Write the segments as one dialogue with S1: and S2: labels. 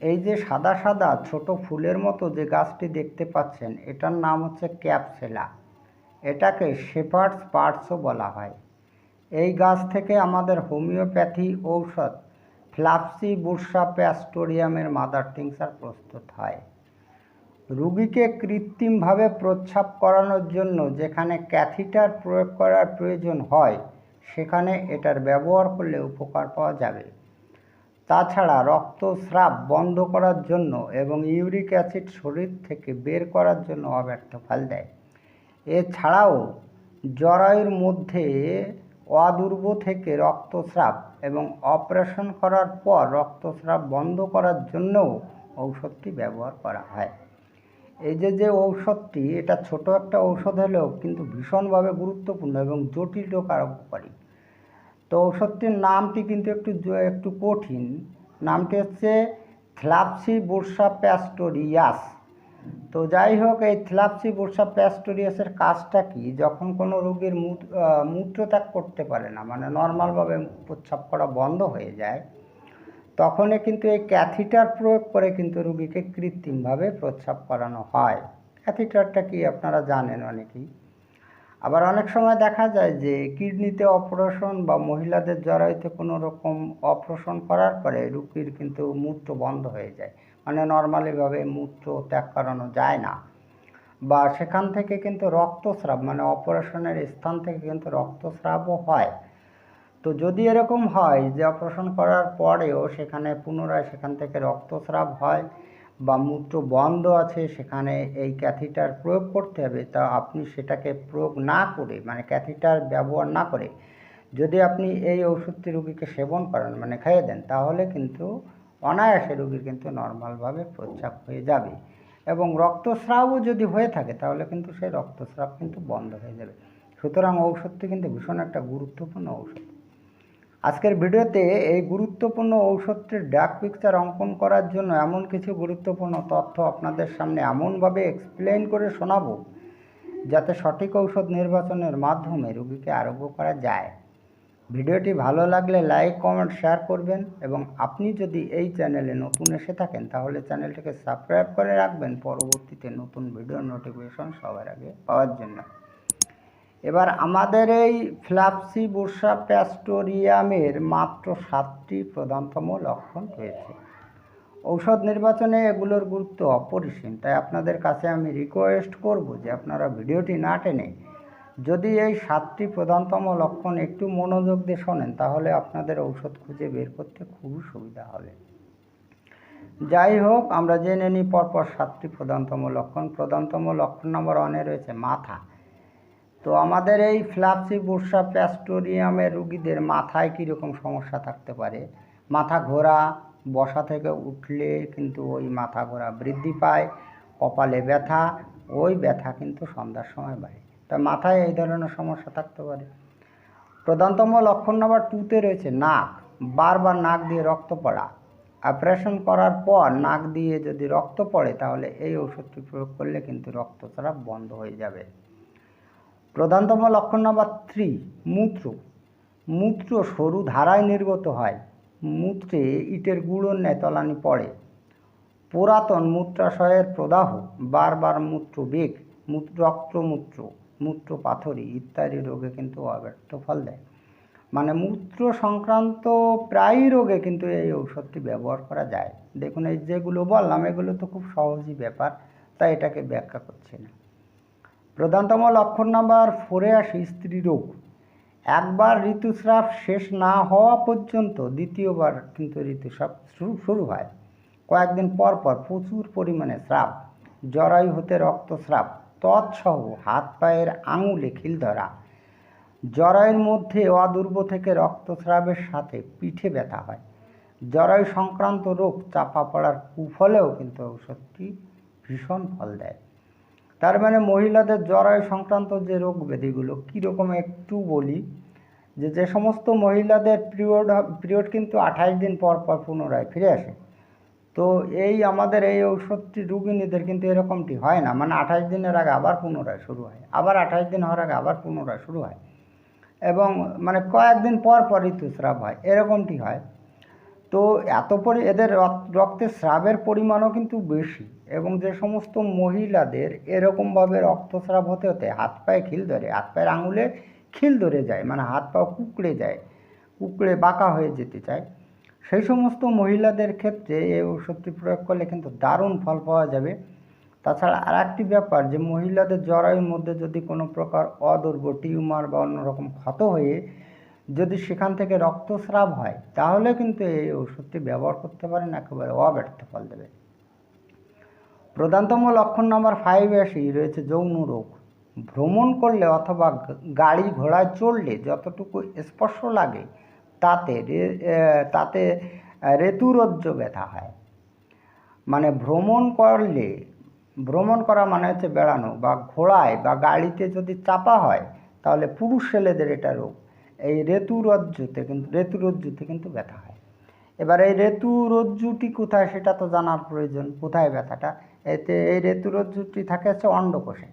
S1: এই যে সাদা সাদা ছোট ফুলের মতো যে গাছটি দেখতে পাচ্ছেন, এটার নাম হচ্ছে ক্যাপসেলা। এটাকে শেপার্ডস পার্টসও বলা হয়। এই গাছ থেকে আমাদের হোমিওপ্যাথি ঔষধ ফ্লাপসি বুরসা প্যাস্টোরিয়ামের মাদার টিংসার প্রস্তুত হয়। রুগীকে কৃত্রিমভাবে প্রস্রাব করানোর জন্য যেখানে ক্যাথিটার প্রয়োগ করার প্রয়োজন হয়, সেখানে এটার ব্যবহার করলে উপকার পাওয়া যাবে। তাছাড়া রক্তস্রাব বন্ধ করার জন্য এবং ইউরিক অ্যাসিড শরীর থেকে বের করার জন্য অব্যর্থ ফল দেয়। এছাড়াও জরায়ুর মধ্যে অদূর্ব থেকে রক্তস্রাব এবং অপারেশন করার পর রক্তস্রাব বন্ধ করার জন্যও ঔষধটি ব্যবহার করা হয়। এই যে যে ঔষধটি, এটা ছোট একটা ঔষধ হলেও কিন্তু ভীষণভাবে গুরুত্বপূর্ণ এবং জটিল রোগ আরোগ্যকারী তো ঔষধটির নামটি কিন্তু একটু একটু কঠিন। নামটি হচ্ছে থ্লাপসি বুরসা প্যাস্টোরিয়াস। তো যাই হোক, এই থ্লাপসি বুরসা প্যাস্টোরিয়াসের কাজটা কি? যখন কোনো রোগীর মূত্রত্যাগ করতে পারে না মানে নর্মালভাবে প্রস্রাব করা বন্ধ হয়ে যায় তখনই কিন্তু এই ক্যাথিটার প্রয়োগ করে কিন্তু রুগীকে কৃত্রিমভাবে প্রস্রাব করানো হয়। ক্যাথিটারটা কি আপনারা জানেন অনেকেই? আবার অনেক সময় দেখা যায় যে কিডনিতে অপারেশন বা মহিলাদের জরায়ুতে কোনো রকম অপারেশন করার পরে রুগীর কিন্তু মূত্র বন্ধ হয়ে যায়। মানে নর্মালিভাবে মূত্র ত্যাগ করানো যায় না। বা সেখান থেকে কিন্তু রক্তস্রাব মানে অপারেশনের স্থান থেকে কিন্তু রক্তস্রাবও হয়। তো যদি এরকম হয় যে অপারেশন করার পরেও সেখানে পুনরায় সেখান থেকে রক্তস্রাব হয় বা মূত্র বন্ধ আছে, সেখানে এই ক্যাথিটার প্রয়োগ করতে হবে, তা আপনি সেটাকে প্রয়োগ না করে মানে ক্যাথিটার ব্যবহার না করে যদি আপনি এই ওষুধটি রুগীকে সেবন করেন মানে খাইয়ে দেন, তাহলে কিন্তু অনায়াসে রুগীর কিন্তু নর্মালভাবে প্রস্রাব হয়ে যাবে। এবং রক্তস্রাবও যদি হয়ে থাকে, তাহলে কিন্তু সেই রক্তস্রাব কিন্তু বন্ধ হয়ে যাবে। সুতরাং ঔষধটি কিন্তু ভীষণ একটা গুরুত্বপূর্ণ ঔষধ। আজকের ভিডিওতে এই গুরুত্বপূর্ণ ঔষধটির ডাক পিকচার অঙ্কন করার জন্য এমন কিছু গুরুত্বপূর্ণ তথ্য আপনাদের সামনে এমনভাবে এক্সপ্লেন করে শোনাবো, যাতে সঠিক ঔষধ নির্বাচনের মাধ্যমে রোগীকে আরোগ্য করা যায়। ভিডিওটি ভালো লাগলে লাইক কমেন্ট শেয়ার করবেন এবং আপনি যদি এই চ্যানেলে নতুন এসে থাকেন, তাহলে চ্যানেলটিকে সাবস্ক্রাইব করে রাখবেন। পরবর্তীতে নতুন ভিডিও নোটিফিকেশন সবার আগে পাওয়ার জন্য। এবার আমাদের এই ফ্ল্যাপসি বুরসা প্যাস্টোরিয়ামের মাত্র সাতটি প্রধানতম লক্ষণ রয়েছে। ঔষধ নির্বাচনে এগুলোর গুরুত্ব অপরিসীম, তাই আপনাদের কাছে আমি রিকোয়েস্ট করব যে আপনারা ভিডিওটি না টেনে যদি এই সাতটি প্রধানতম লক্ষণ একটু মনোযোগ দিয়ে শোনেন, তাহলে আপনাদের ঔষধ খুঁজে বের করতে খুবই সুবিধা হবে। যাই হোক, আমরা জেনে নিই পরপর সাতটি প্রধানতম লক্ষণ। প্রধানতম লক্ষণ নম্বর ওয়ানে রয়েছে মাথা। তো আমাদের এই ফ্ল্যাপসি বুরসা প্যাস্টোরিয়ামের রুগীদের মাথায় কীরকম সমস্যা থাকতে পারে? মাথা ঘোরা, বসা থেকে উঠলে কিন্তু ওই মাথা ঘোরা বৃদ্ধি পায়, কপালে ব্যথা, ওই ব্যথা কিন্তু সন্ধ্যার সময় বাড়ে। তা মাথায় এই ধরনের সমস্যা থাকতে পারে। প্রধানতম লক্ষণ নাম্বার টুতে রয়েছে নাক। বারবার নাক দিয়ে রক্ত পড়া। অপারেশন করার পর নাক দিয়ে যদি রক্ত পড়ে, তাহলে এই ওষুধটি প্রয়োগ করলে কিন্তু রক্তস্রাব বন্ধ হয়ে যাবে। প্রধানতম লক্ষণ নাম্বার থ্রি মূত্র। মূত্র সরু ধারায় নির্গত হয়। মূত্রে ইটের গুঁড়োর ন্যায় তলানি পড়ে। পুরাতন মূত্রাশয়ের প্রদাহ, বারবার মূত্র বেগ মূত্র রক্তমূত্র, মূত্র পাথরি ইত্যাদি রোগে কিন্তু অব্যর্থ ফল দেয়। মানে মূত্র সংক্রান্ত প্রায় রোগে কিন্তু এই ঔষধটি ব্যবহার করা যায়। দেখুন, এই যেগুলো বললাম, এগুলো তো খুব সহজই ব্যাপার, তাই এটাকে ব্যাখ্যা করছি না। প্রধানতম লক্ষণ নাম্বার ফোরে আসি স্ত্রী রোগ। একবার ঋতুস্রাব শেষ না হওয়া পর্যন্ত দ্বিতীয়বার কিন্তু ঋতুস্রাব শুরু শুরু হয়। কয়েকদিন পর পর প্রচুর পরিমাণে স্রাব, জরায়ু হতে রক্তস্রাব, তৎসহ হাত পায়ের আঙুলে খিল ধরা, জরায়ুর মধ্যে অদূর্ব থেকে রক্তস্রাবের সাথে পিঠে ব্যথা হয়। জরায়ু সংক্রান্ত রোগ চাপা পড়ার কুফলেও কিন্তু ঔষধটি ভীষণ ফল দেয়। তার মানে মহিলাদের জরায়ু সংক্রান্ত যে রোগ ব্যাধিগুলো কীরকম একটু বলি, যে যে সমস্ত মহিলাদের পিরিয়ড পিরিয়ড কিন্তু আঠাশ দিন পর পর পুনরায় ফিরে আসে। তো এই আমাদের এই ঔষধটি রুগিনীদের কিন্তু এরকমটি হয় না। মানে আঠাশ দিনের আগে আবার পুনরায় শুরু হয়। আবার আঠাশ দিন হওয়ার আগে আবার পুনরায় শুরু হয়। এবং মানে কয়েকদিন পর পর ঋতুস্রাব হয়। এরকমটি হয়। তো এত পরি এদের রক- রক্তে স্রাবের পরিমাণও কিন্তু বেশি এবং যে সমস্ত মহিলাদের এরকমভাবে রক্তস্রাব হতে হতে হাত পায়ে খিল ধরে, হাত পায়ের আঙুলে খিল ধরে যায় মানে হাত পা কুকড়ে যায়, কুকড়ে বাঁকা হয়ে যেতে চায়। সেই সমস্ত মহিলাদের ক্ষেত্রে এই ওষুধটি প্রয়োগ করলে কিন্তু দারুণ ফল পাওয়া যাবে। তাছাড়া আর একটি ব্যাপার যে মহিলাদের জরায়ুর মধ্যে যদি কোনো প্রকার অদূর্ব টিউমার বা অন্যরকম ক্ষত হয়ে যদি সেখান থেকে রক্তস্রাব হয়, তাহলে কিন্তু এই ওষুধটি ব্যবহার করতে পারেন, একেবারে অব্যর্থ ফল দেবে। প্রধানতম লক্ষণ নাম্বার ফাইভ আসি রয়েছে যৌন রোগ। ভ্রমণ করলে অথবা গাড়ি ঘোড়ায় চড়লে যতটুকু স্পর্শ লাগে, তাতে তাতে ঋতুরজ্জ ব্যথা হয়। মানে ভ্রমণ করলে, ভ্রমণ করা মানে হচ্ছে বেড়ানো বা ঘোড়ায় বা গাড়িতে যদি চাপা হয়, তাহলে পুরুষ ছেলেদের এটা রোগ। এই ঋতুরজ্জুতে কিন্তু ঋতুরজ্জুতে কিন্তু ব্যথা হয়। এবার এই ঋতুরজ্জুটি কোথায় সেটা তো জানার প্রয়োজন, কোথায় ব্যথাটা? এতে এই ঋতুরজ্জুটি থাকে হচ্ছে অন্ডকোষে।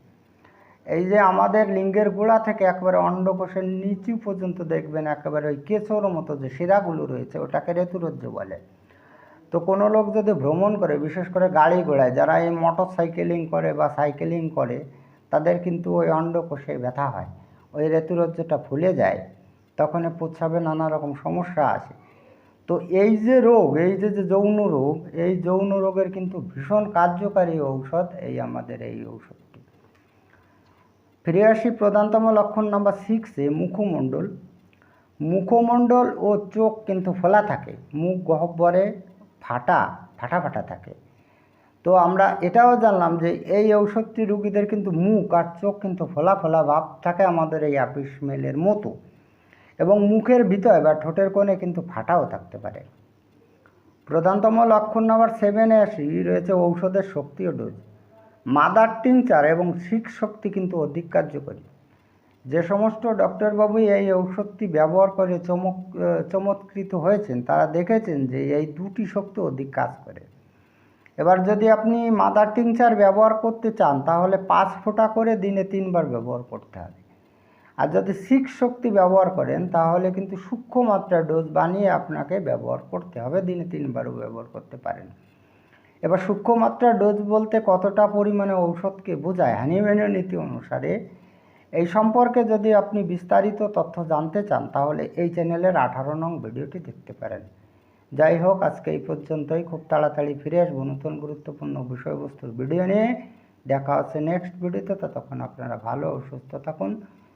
S1: এই যে আমাদের লিঙ্গের গোড়া থেকে একেবারে অন্ডকোষের নিচু পর্যন্ত দেখবেন, একেবারে ওই কেঁচোর মতো যে শিরাগুলো রয়েছে, ওটাকে ঋতুরজ্জ বলে। তো কোনো লোক যদি ভ্রমণ করে, বিশেষ করে গাড়ি ঘোড়ায়, যারা এই মোটর সাইকেলিং করে বা সাইকেলিং করে, তাদের কিন্তু ওই অন্ডকোষে ব্যথা হয়। ওই ঋতুরজ্জটা ফুলে যায়। তখন প্রস্রাবে নানা রকম সমস্যা আসে তো এই যে রোগ, এই যে যে যৌন রোগ, এই যৌন রোগের কিন্তু ভীষণ কার্যকারী ঔষধ এই আমাদের এই ঔষধটি। ফিরে আসি প্রধানতম লক্ষণ নাম্বার সিক্সে মুখমণ্ডল। মুখমণ্ডল ও চোখ কিন্তু ফোলা থাকে, মুখ গহ্বরে ফাটা ফাটা ফাটা থাকে। তো আমরা এটাও জানলাম যে এই ঔষধটি রুগীদের কিন্তু মুখ আর চোখ কিন্তু ফোলা ফোলা ভাব থাকে আমাদের এই অ্যাপিস মেলের মতো। এবং মুখের ভিতরে বা ঠোঁটের কোণে কিন্তু ফাটাও থাকতে পারে। প্রধানতম লক্ষণ নাম্বার সেভেনে আসি, রয়েছে ঔষধের শক্তি ও ডোজ। মাদার টিংচার এবং সিক্স শক্তি কিন্তু অধিক কার্যকরী। যে সমস্ত ডক্টরবাবু এই ঔষধটি ব্যবহার করে চমক, চমৎকৃত হয়েছেন, তারা দেখেছেন যে এই দুটি শক্তি অধিক কাজ করে। এবার যদি আপনি মাদার টিংচার ব্যবহার করতে চান, তাহলে পাঁচ ফোঁটা করে দিনে তিনবার ব্যবহার করতে হবে। আর যদি সিক্স শক্তি ব্যবহার করেন, তাহলে কিন্তু সূক্ষ্ম মাত্রার ডোজ বানিয়ে আপনাকে ব্যবহার করতে হবে। দিনে তিনবারও ব্যবহার করতে পারেন। এবার সূক্ষ্ম মাত্রার ডোজ বলতে কতটা পরিমাণে ঔষধকে বোঝায়? হানিম্যানের নীতি অনুসারে এই সম্পর্কে যদি আপনি বিস্তারিত তথ্য জানতে চান, তাহলে এই চ্যানেলের আঠারো নং ভিডিওটি দেখতে পারেন। যাই হোক, আজকে এই পর্যন্তই। খুব তাড়াতাড়ি ফিরে আসব নতুন গুরুত্বপূর্ণ বিষয়বস্তুর ভিডিও নিয়ে। দেখা হচ্ছে নেক্সট ভিডিওতে ততক্ষণ আপনারা ভালো ও সুস্থ থাকুন।